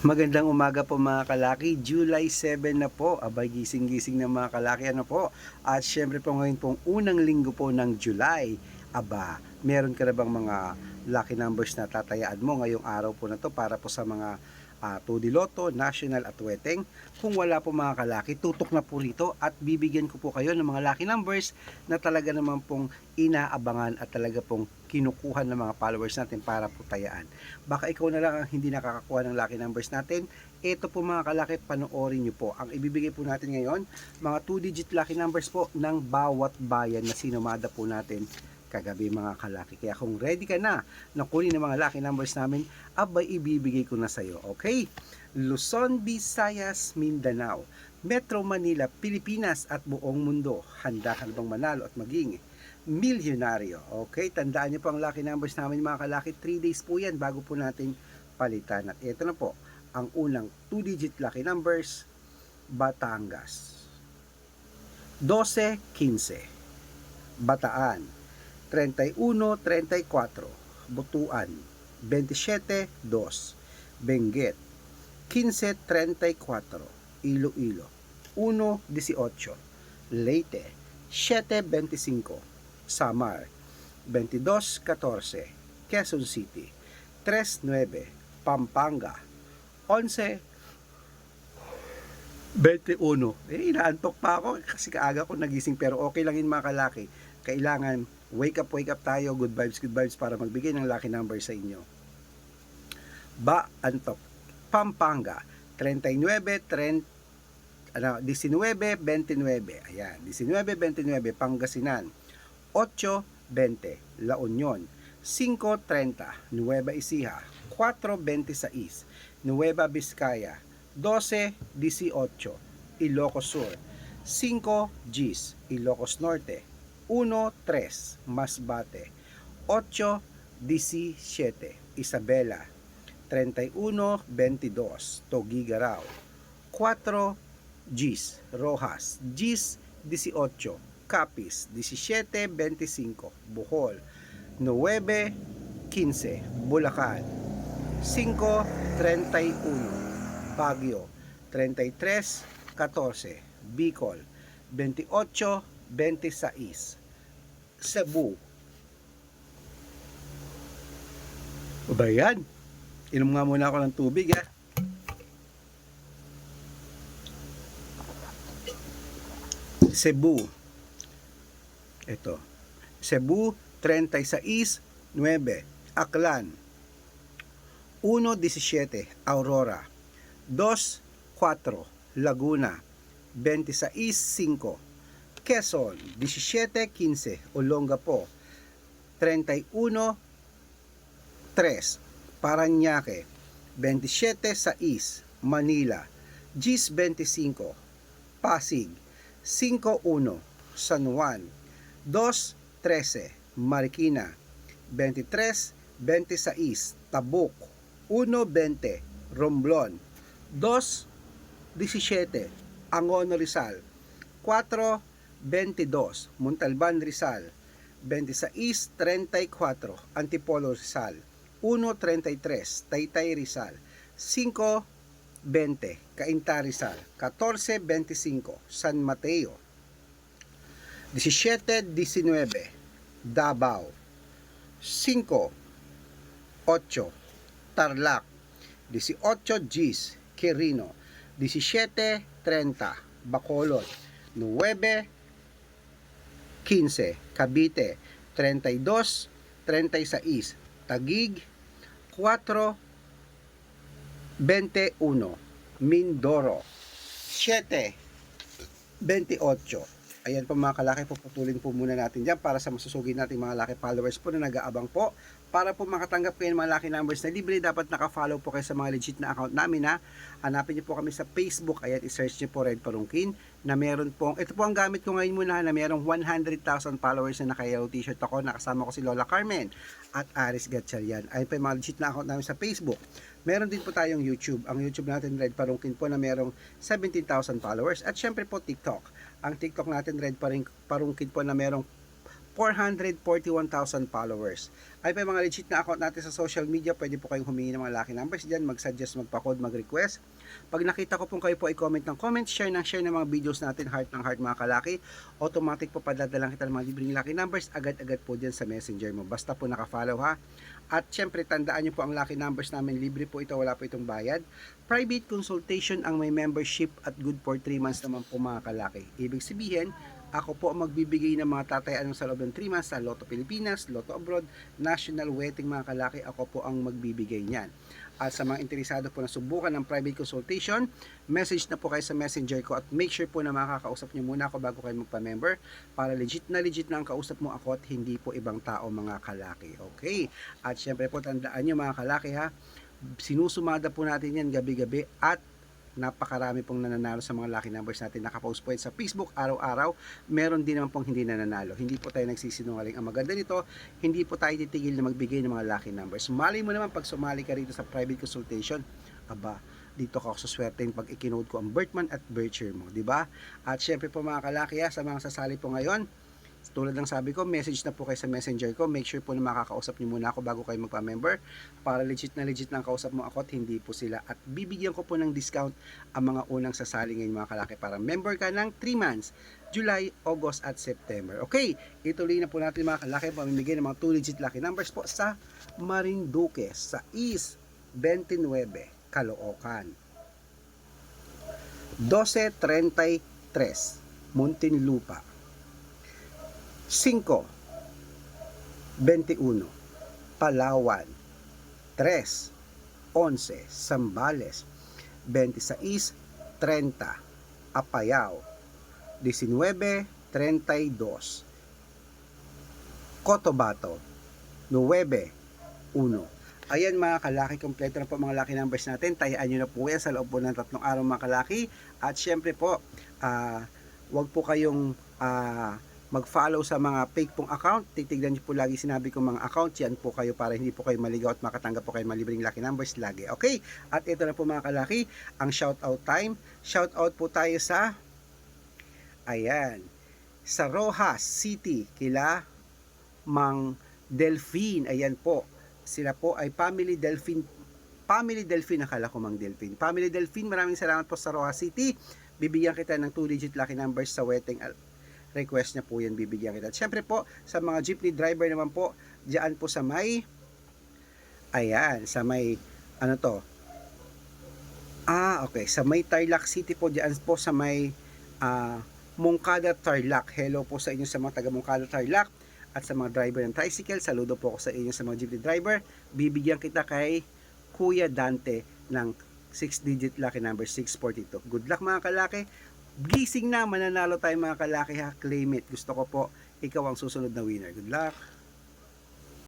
Magandang umaga po mga kalaki. July 7 na po. Abay gising-gising na mga kalaki. Ano po? At syempre po ngayon pong unang linggo po ng July. Aba, meron ka na bang mga lucky numbers na tatayaan mo ngayong araw po na to para po sa mga uh, 2D Lotto, National at Weteng. Kung wala po mga kalaki, tutok na po rito at bibigyan ko po kayo ng mga lucky numbers na talaga naman pong inaabangan at talaga pong kinukuha ng mga followers natin para po tayaan. Baka ikaw na lang ang hindi nakakakuha ng lucky numbers natin. Ito po mga kalaki, panoorin nyo po. Ang ibibigay po natin ngayon, mga 2-digit lucky numbers po ng bawat bayan na sinumada po natin kagabi mga kalaki. Kaya kung ready ka na na kunin ang mga lucky numbers namin, abay ibibigay ko na sa'yo. Okay? Luzon, Visayas, Mindanao, Metro Manila, Pilipinas at buong mundo. Handa ka bang manalo at maging milyonaryo. Okay, tandaan niyo po ang lucky numbers namin mga kalaki. 3 days po yan bago po natin palitan. At ito na po, ang unang 2-digit lucky numbers, Batangas. 12-15. Bataan. 31-34. Butuan. 27-2. Benguet. 15-34. Iloilo. 1-18. Leyte. 7-25. Samar 22-14 Quezon City 3-9 Pampanga 11 21 eh inaantok pa ako kasi kaaga ko nagising pero okay lang yun mga kalaki kailangan wake up wake up tayo. Good vibes good vibes para magbigay ng lucky number sa inyo. Ba antok Pampanga 39 30 ano 19 29 ayan 19 29 Pangasinan. 8.20 La Union. 5.30 Nueva Ecija. 4.26 Nueva Vizcaya. 12.18 Ilocos Sur. 5 Gis Ilocos Norte 1.3 Masbate 8.17 Isabela 31.22 Togigaraw. 4 Gis Rojas. Gis 18 Capiz 17.25 Bohol 9.15 Bulacan. 5.31 Baguio 33.14 Bicol 28.26 Cebu. O ba yan? Inom nga muna ako ng tubig ha. Cebu. Ito. Cebu 36.9 Aklan. 1.17 Aurora. 2.4 Laguna. 26.5 Quezon 17.15 Olongapo 31.3 Paranaque 27.6 Manila Gis 25 Pasig 5.1 San Juan 2.13 Marikina 23.26 Tabuk 1.20 Romblon 2.17 Angono Rizal 4.22 Montalban Rizal. 26.34 Antipolo Rizal. 1.33 Taytay Rizal. 5.20 Cainta Rizal. 14.25 San Mateo. 17-19 Davao. 5 8 Tarlac. 18 Gis Quirino. 17-30 Bacolod. 9 15 Cavite 32 36 Tagig 4 21 Mindoro 7 28 Ayan po mga kalaki, puputulin po muna natin dyan para sa masusugin natin mga laki followers po na nag-aabang po. Para po makatanggap kayo ng mga laki numbers na libre, dapat naka-follow po kayo sa mga legit na account namin ha. Hanapin niyo po kami sa Facebook, ayan, i-search niyo po Red Parungkin na meron pong, ito po ang gamit ko ngayon muna na merong 100,000 followers na naka-yellow t-shirt ako, nakasama ko si Lola Carmen at Aris Gatchalian. Ayun po yung mga legit na account namin sa Facebook. Meron din po tayong YouTube. Ang YouTube natin, Red Parungkin po na merong 17,000 followers. At syempre po TikTok. Ang TikTok natin, Red Parungkin po na merong 441,000 followers. Ay pa mga legit na account natin sa social media, pwede po kayong humingi ng mga lucky numbers dyan, mag-suggest, magpa-code, mag-request. Pag nakita ko pong kayo po i-comment ng comment, share ng share ng mga videos natin, heart ng heart mga kalaki, automatic po padadalang kita ng mga libreng lucky numbers, agad-agad po dyan sa messenger mo. Basta po nakafollow ha. At syempre, tandaan nyo po ang lucky numbers namin, libre po ito, wala po itong bayad. Private consultation ang may membership at good for 3 months naman po mga kalaki. Ibig sabihin, ako po ang magbibigay ng mga tatayaan sa loob ng 3 months sa Lotto Pilipinas, Lotto Abroad, National Wedding mga kalaki, ako po ang magbibigay niyan. At sa mga interesado po na subukan ng private consultation, message na po kayo sa messenger ko at make sure po na makakausap niyo muna ako bago kayo magpa-member para legit na legit na ang kausap mo ako at hindi po ibang tao mga kalaki. Okay? At syempre po tandaan niyo mga kalaki ha, sinusumada po natin yan gabi-gabi at napakarami pong nananalo sa mga lucky numbers natin. Nakapost po sa Facebook araw-araw. Meron din naman pong hindi nananalo. Hindi po tayo nagsisinungaling. Ang maganda nito, hindi po tayo titigil na magbigay ng mga lucky numbers. Mali mo naman pag sumali ka rito sa private consultation, aba, dito ka ako suswertein pag ikinode ko ang birthman at birth year mo, di ba? At syempre po mga kalaki, ha, sa mga sasali po ngayon, tulad ng sabi ko, message na po kayo sa messenger ko. Make sure po na makakausap niyo muna ako bago kayo magpa-member para legit na legit na ang kausap mo ako at hindi po sila. At bibigyan ko po ng discount ang mga unang sasali ngayon mga kalaki para member ka ng 3 months. July, August at September. Okay, ituloy na po natin mga kalaki pamimigay ng mga 2 legit lucky numbers po sa Marinduque sa East 29, Caloocan. 1233, Muntinlupa. 5, 21, Palawan. 3, 11, Zambales. 26, 30, Apayao. 19, 32, Cotabato. 9, 1. Ayan mga kalaki, kompleto na po mga laki numbers natin. Tayaan nyo na po yan sa loob po ng tatlong araw mga kalaki. At syempre po, ah, wag po kayong ah, mag-follow sa mga fake pong account. Titignan niyo po lagi sinabi kong mga account. Yan po kayo para hindi po kayo maligaw at makatanggap po kayo ng malibreng lucky numbers lagi. Okay? At ito na po mga kalaki, ang shoutout time. Shoutout po tayo sa Ayan. Sa Rojas City, kila Mang Delphine. Ayan po. Sila po ay Family Delphine. Family Delphine, nakala ko Mang Delphine. Family Delphine, maraming salamat po sa Rojas City. Bibigyan kita ng 2-digit lucky numbers sa wedding request niya po yan bibigyan kita. At syempre po, sa mga jeepney driver naman po, diyan po sa may ayan, sa may ano to? Ah, okay. Sa may Tarlac City po, diyan po sa may ah, Mongkada Tarlac. Hello po sa inyo sa mga taga Mongkada Tarlac at sa mga driver ng tricycle. Saludo po ako sa inyo sa mga jeepney driver. Bibigyan kita kay Kuya Dante ng 6-digit lucky number 642. Good luck mga kalaki. Gising na, mananalo tayo mga kalaki ha. Claim it. Gusto ko po, ikaw ang susunod na winner. Good luck.